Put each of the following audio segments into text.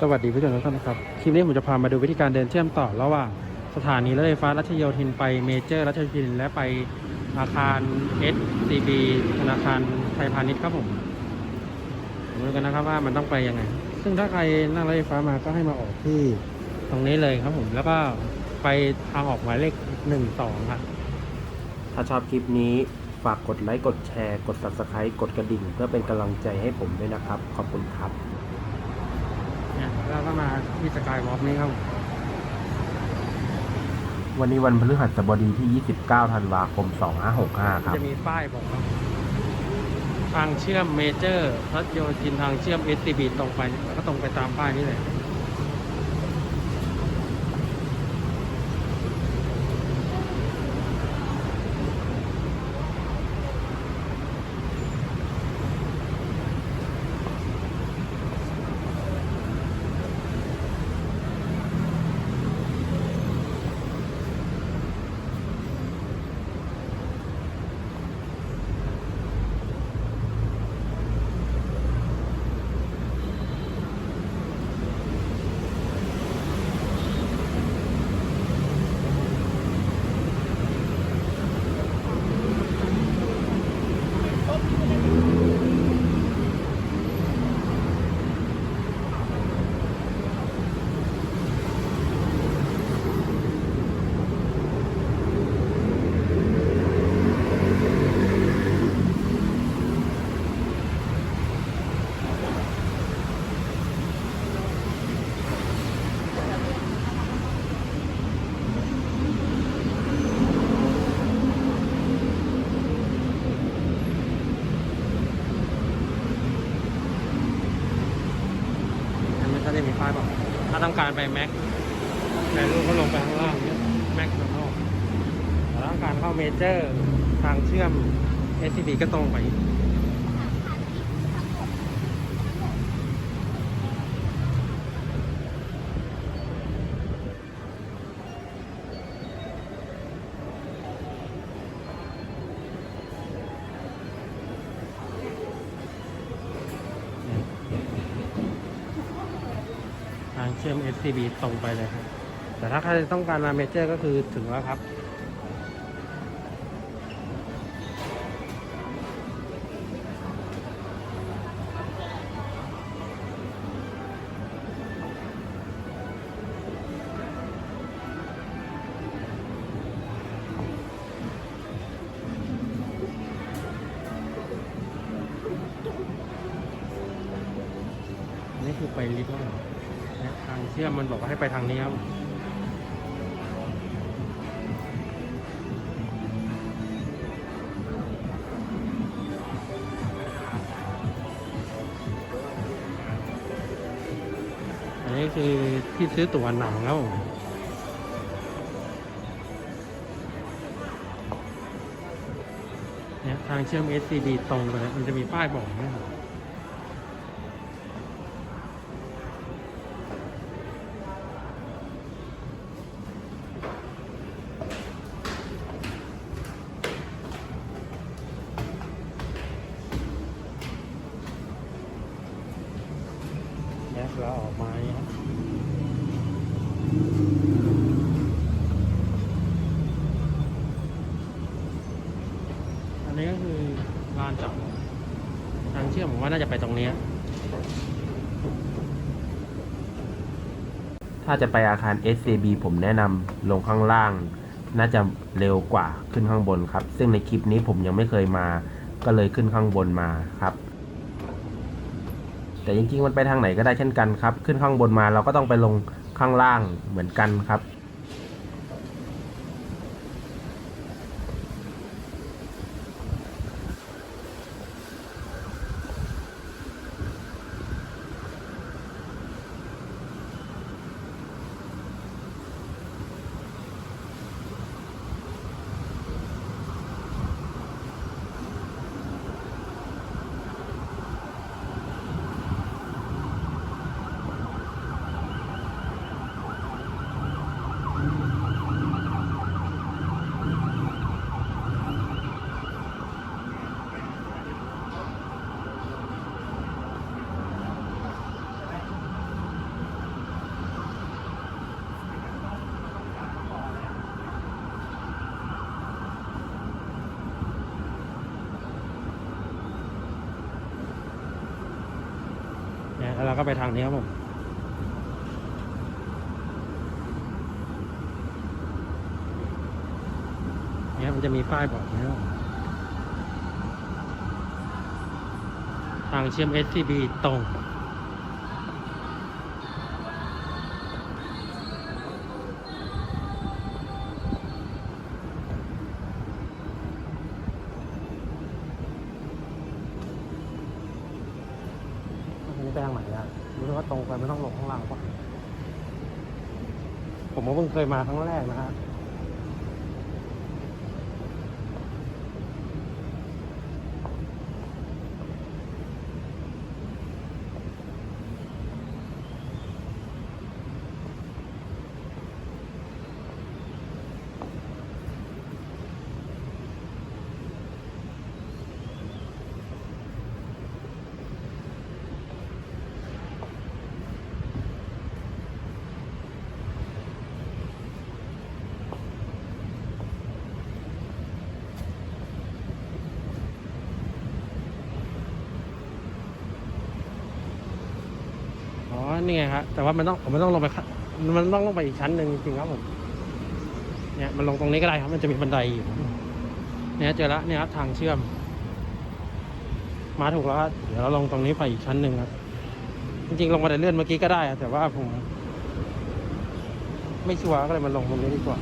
สวัสดีผู้ชมทุกท่านนะครับ คลิปนี้ผมจะพามาดูวิธีการเดินเชื่อมต่อระหว่างสถานีรถไฟฟ้ารัชโยธินไปเมเจอร์รัชโยธิน และไปอาคาร SCB ธนาคารไทยพาณิชย์ครับผมดูกันนะครับว่ามันต้องไปยังไง ซึ่งถ้าใครนั่งรถไฟฟ้ามาก็ให้มาออกที่ตรงนี้เลยครับผม แล้วก็ไปทางออกหมายเลขหนึ่งสองครับถ้าชอบคลิปนี้ฝากกดไลค์ กดแชร์ กด Subscribe กดกระดิ่ง เพื่อเป็นกำลังใจให้ผมด้วยนะครับ ขอบคุณครับ แล้วก็มาที่สกายวอล์กนี้ครับผมวันนี้วันพฤหัสบดีที่ 29 ธันวาคม 2565 ครับ จะมีป้ายบอกว่าทางเชื่อมเมเจอร์รัชโยธินทางเชื่อม SCB ตรงไปแล้วก็ตรงไปตามป้ายนี้เลย ต้องการไปแม็กแต่ลูกก็ลงไปข้างล่างเนี่ยแม็กโดนัลถ้าต้องการเข้าเมเจอร์ ทางเชื่อม SCB ก็ตรงไป ท STB ตรงไปเลยครับ แต่ถ้าใครต้องการมาเมเจอร์ก็คือถึงแล้วครับ เนี่ยมันบอกว่าให้ไปทางนี้ครับอันนี้คือที่ซื้อตั๋วหนังแล้วเนี่ยทางเชื่อม SCB ตรงไปเลยมันจะมีป้ายบอกนะครับ แยกแล้วออกมาเนี่ยครับอันนี้ก็คือลานจอดรถทางเชื่อมผม ว่าน่าจะไปตรงนี้ ถ้าจะไปอาคาร SCB ผมแนะนำลงข้างล่าง น่าจะเร็วกว่าขึ้นข้างบนครับ ซึ่งในคลิปนี้ผมยังไม่เคยมา ก็เลยขึ้นข้างบนมาครับแต่จริงๆ มันไปทางไหนก็ได้เช่นกันครับ ขึ้นข้างบนมาเราก็ต้องไปลงข้างล่างเหมือนกันครับ อ เนี่ยแล้วเราก็ไปทางนี้ครับผมเนี่ยมันจะมีป้ายบอกนะครับทางเชื่อม STB ตรง ผมก็เพิ่งเคยมาครั้งแรกนะฮะ นี่ไงครับแต่ว่ามันต้องผมมันต้องลงไปมันต้องลงไปอีกชั้นหนึ่งจริงครับผมเนี่ยมันลงตรงนี้ก็ได้ครับ มันจะมีบันไดอยู่เนี่ยเจอแล้วเนี่ยครับทางเชื่อม มาถูกแล้วครับเดี๋ยวเราลงตรงนี้ไปอีกชั้นหนึ่งครับจริงๆลงมาได้เลื่อนเมื่อกี้ก็ได้อะแต่ว่าผม ไม่ชัวร์ก็เลยมาลงตรงนี้ดีกว่า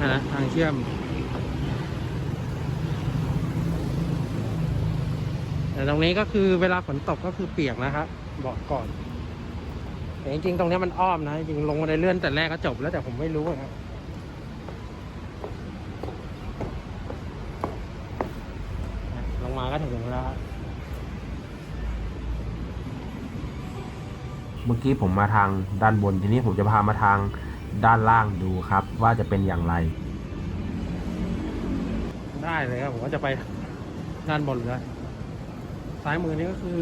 อะนะทางเชื่อมแต่ตรงนี้ก็คือเวลาฝนตกก็คือเปียกนะครับบอกก่อน แต่จริงๆ ตรงเนี้ยมันอ้อมนะ จริงๆลงมาในเลื่อนแต่แรกก็จบแล้วแต่ผมไม่รู้อะครับลงมาก็ถึงแล้วครับเมื่อกี้ผมมาทางด้านบนทีนี้ผมจะพามาทางด้านล่างดูครับ ว่าจะเป็นอย่างไร ได้เลยครับผมก็จะไปด้านบนเลยซ้ายมือนี้ก็คือ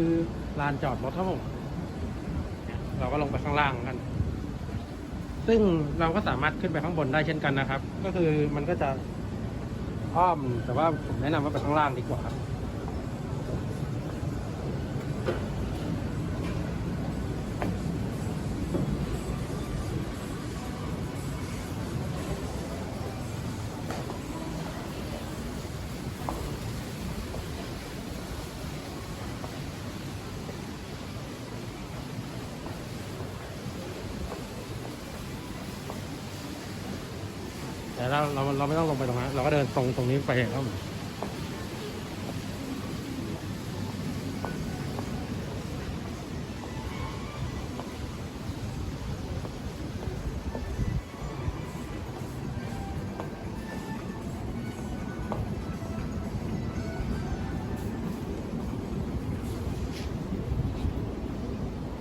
ลานจอดรถครับผม เราก็ลงไปข้างล่างกัน ซึ่งเราก็สามารถขึ้นไปข้างบนได้เช่นกันนะครับ ก็คือมันก็จะอ้อมแต่ว่าผมแนะนำว่าไปข้างล่างดีกว่าครับ แต่ เราไม่ต้องลงไปตรงนั้นเราก็เดินตรงตรงนี้ไปครับผม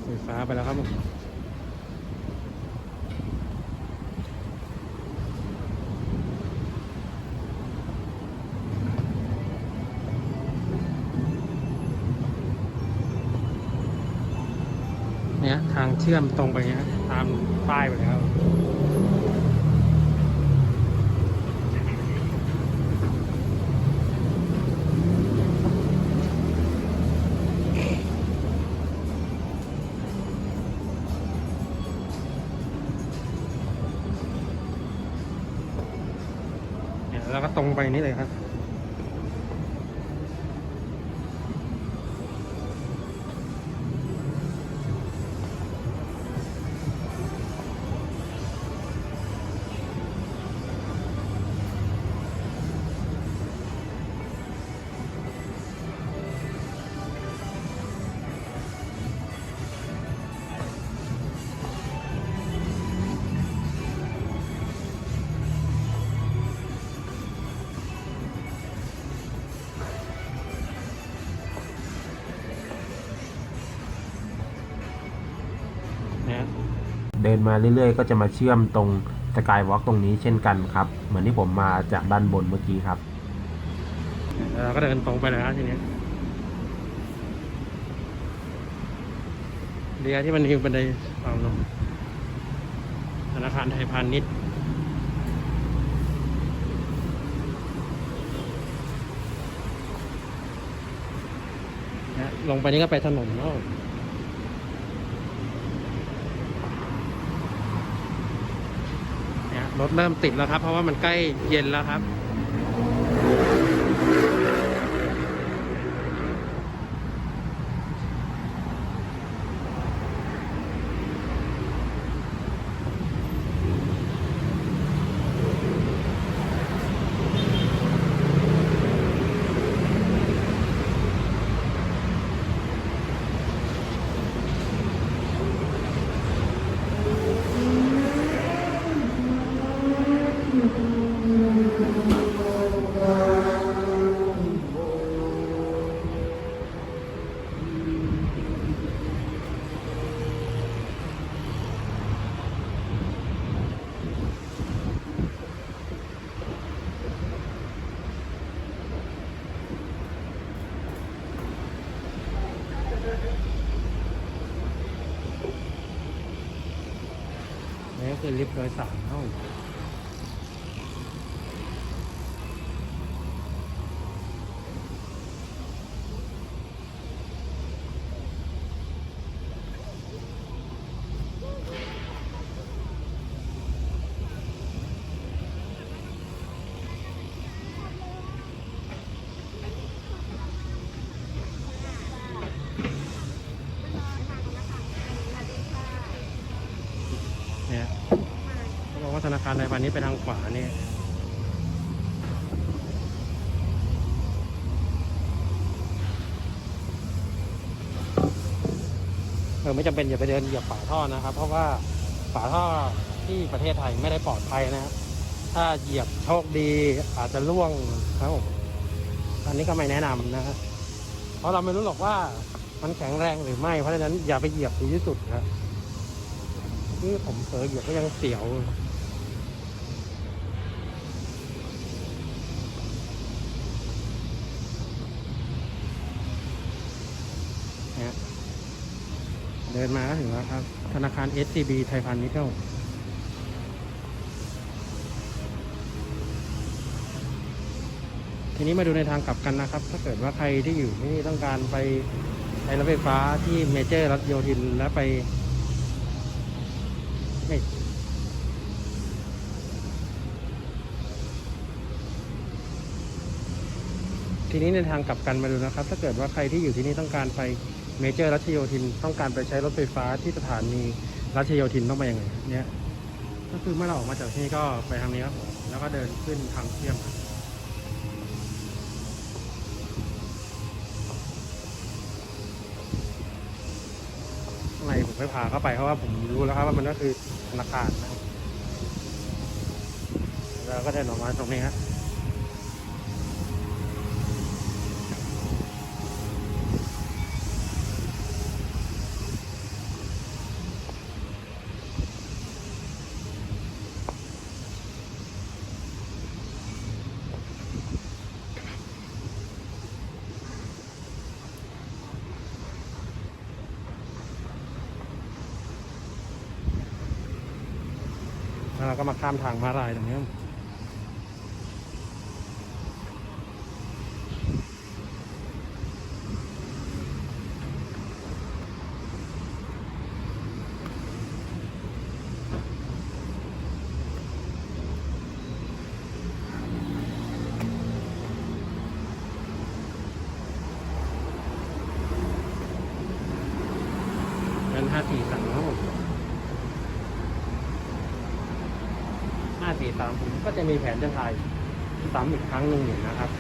ไฟฟ้าไปแล้วครับผมางเชื่อมตรงไปเนี้ยตามป้ายไปแล้วเนี่ยแล้วก็ตรงไปนี่เลยครับ เดินมาเรื่อยๆ ก็จะมาเชื่อมตรงสกายวอล์กตรงนี้เช่นกันครับ เหมือนที่ผมมาจากด้านบนเมื่อกี้ครับเราก็เดินตรงไปเลยนะทีนี้เรียที่มันมีบันไดฝั่งลงธนาคารไทยพาณิชย์นะลงไปนี่ก็ไปถนนเนาะ รถเริ่มติดแล้วครับ เพราะว่ามันใกล้เย็นแล้วครับ นี่ก็ คือลิฟต์โดยสารห้อง เนี่ยเขาบอกว่าธ นาคารไทยพาณิชย์ไปทางขวาเนี่ยเออไม่จำเป็นอย่าไปเดินเหยียบฝาท่อนะครับ เพราะว่าฝาท่อที่ประเทศไทยไม่ได้ปลอดภัยนะครับถ้าเหยียบโชคดีอาจจะล่วงครับผมอันนี้ก็ไม่แนะนำนะครับเพราะเราไม่รู้หรอกว่ามันแข็งแรงหรือไม่ เพราะฉะนั้นอย่าไปเหยียบดีที่สุดครับนี่ผมเผลอเหยียบก็ยังเสียว เนี่ยเดินมาก็ถึงแล้วครับ ธนาคาร SCB ไทยพาณิชย์ครับผมทีนี้มาดูในทางกลับกันนะครับ ถ้าเกิดว่าใครที่อยู่ที่นี่ต้องการไปใช้รถไฟฟ้าที่เมเจอร์รัชโยธินและไปไม่ทีนี้ในทางกลับกันมาดูนะครับ ถ้าเกิดว่าใครที่อยู่ที่นี่ต้องการไป เมเจอร์รัชโยธินต้องการไปใช้รถไฟฟ้าที่สถานีรัชโยธินต้องไปยังไงเนี่ยก็คือเมื่อเราออกมาจากที่นี่ก็ไปทางนี้ครับผมแล้วก็เดินขึ้นทางเชื่อมข้างในผมไม่พาเข้าไปเพราะว่าผมรู้แล้วครับว่ามันก็คือธนาคารนะแล้วก็เดินออกมาตรงนี้ครับ แล้วเราก็มา ข้ามทางมาลายตรงนี้ห้าสี่สามครับผม ห้าสี่สามผมก็ จะมีแผนจะถ่ายซ้ำอีกครั้งหนึ่งอยู่นะครับ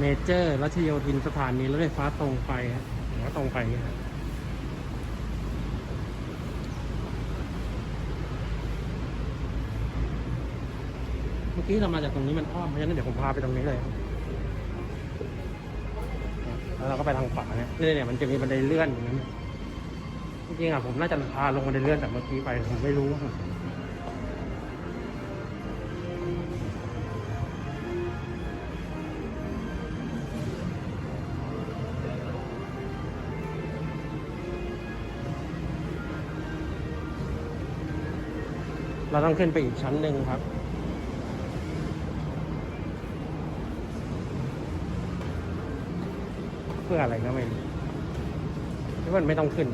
เมเจอร์รัชโยธินสถานีรถไฟฟ้าตรงไปฮะหัวตรงไปฮะเมื่อกี้เรามาจากตรงนี้มันอ้อมเพราะฉะนั้นเดี๋ยวผมพาไปตรงนี้เลยแล้วเราก็ไปทางขวาเนี่ยเรื่ยเนี่ยมันจะมีบันไดเลื่อนอย่างนั้นจริงๆอะผมน่าจะพาลงบันไดเลื่อนแต่เมื่อกี้ไปผมไม่รู้ เราต้องขึ้นไปอีกชั้นหนึ่งครับ เพื่ออะไรก็ไม่รู้ที่มันไม่ต้องขึ้น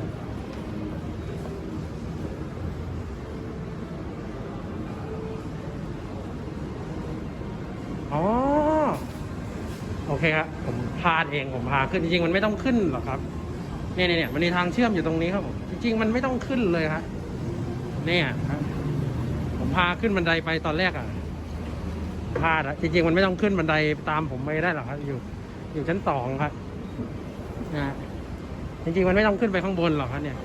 อ๋อ โอเคครับ ผมพาเอง ผมพาขึ้น จริงๆ มันไม่ต้องขึ้นหรอกครับเนี่ยเนี่ยเนี่ยมันมีทางเชื่อมอยู่ตรงนี้ครับผม จริง ๆ มันไม่ต้องขึ้นเลยครับเนี่ยครับ พาขึ้นบันไดไปตอนแรกอะพลาดอะจริงๆมันไม่ต้องขึ้นบันไดตามผมไม่ได้หรอกครับอยู่อยู่ชั้นสองครับนะฮะจริงๆมันไม่ต้องขึ้นไปข้างบนหรอกครับเนี่ย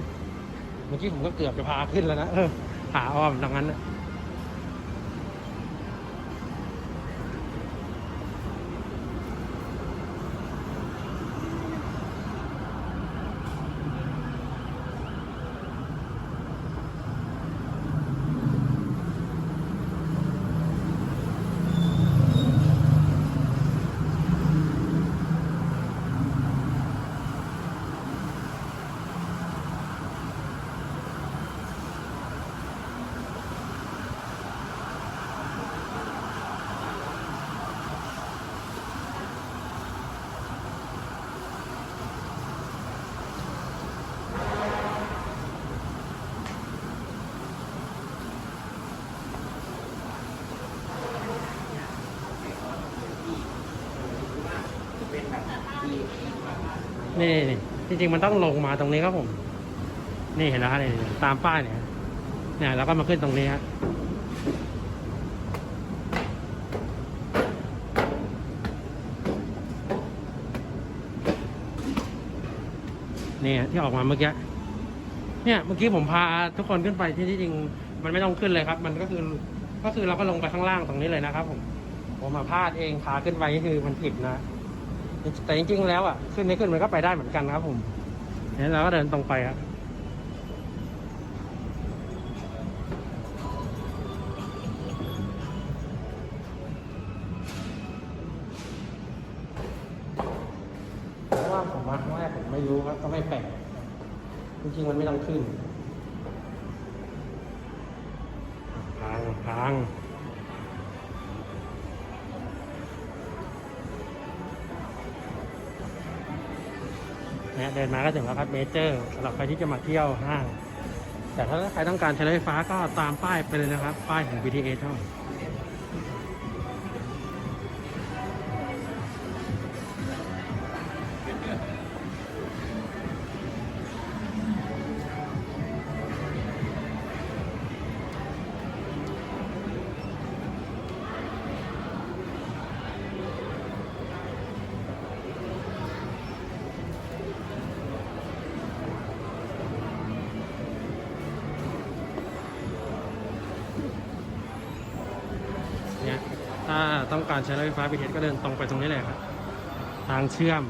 เมื่อกี้ผมก็เกือบจะพาขึ้นแล้วนะเออหาอ้อมดังนั้นนะ นี่นี่จริง ๆ มันต้องลงมาตรงนี้ครับผม นี่เห็นแล้วครับนี่ตามป้ายเนี่ยเนี่ยแล้วก็มาขึ้นตรงนี้ฮะนี่ที่ออกมาเมื่อกี้ เนี่ยเมื่อกี้ผมพาทุกคนขึ้นไปที่ที่จริง มันไม่ต้องขึ้นเลยครับ มันก็คือก็คือเราก็ลงไปข้างล่างตรงนี้เลยนะครับ ผม ผมมาพลาดเองพาขึ้นไปนี่คือมันผิดนะ แต่จริงๆแล้วอะขึ้นไม่ขึ้นมันก็ไปได้เหมือนกันนะครับ ผมเนี่ยเราก็เดินตรงไปครับเพราะว่าผมมาครั้งแรกผมไม่รู้ครับก็ไม่แปลกจริงๆมันไม่ต้องขึ้นพังพัง ดินมาก็ถึงแล้วครับเมเจอร์สำหรับใครที่จะมาเที่ยวห้าง แต่ถ้าใครต้องการใช้รถไฟฟ้าก็ตามป้ายไปเลยนะครับ ป้ายของ BTS เท่า ต้องการใช้รถไฟฟ้า BTS ก็เดินตรงไปตรงนี้เลยครับ ทางเชื่อม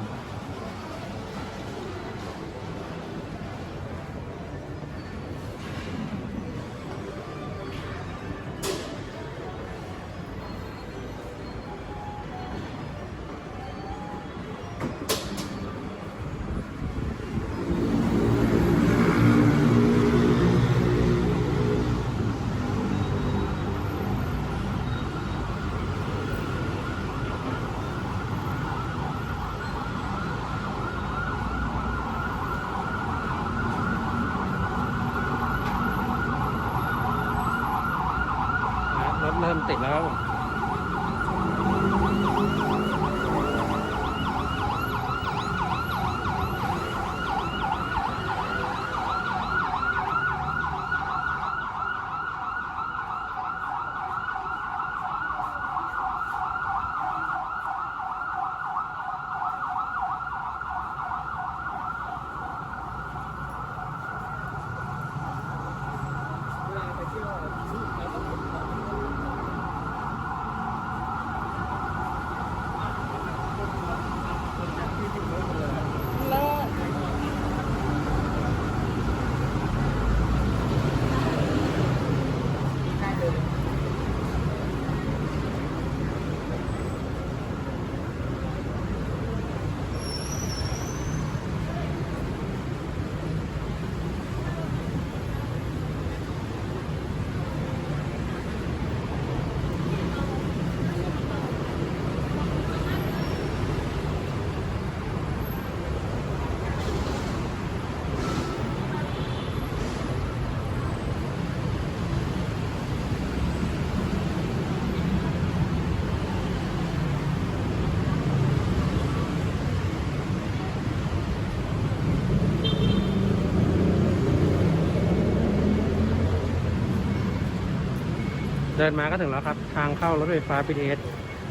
ดินมาก็ถึงแล้วครับ ทางเข้ารถไฟฟ้า BTS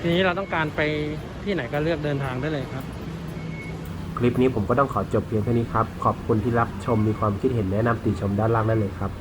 ทีนี้เราต้องการไปที่ไหนก็เลือกเดินทางได้เลยครับ คลิปนี้ผมก็ต้องขอจบเพียงเท่านี้ครับ ขอบคุณที่รับชมมีความคิดเห็นแนะนำติชมด้านล่างได้เลยครับ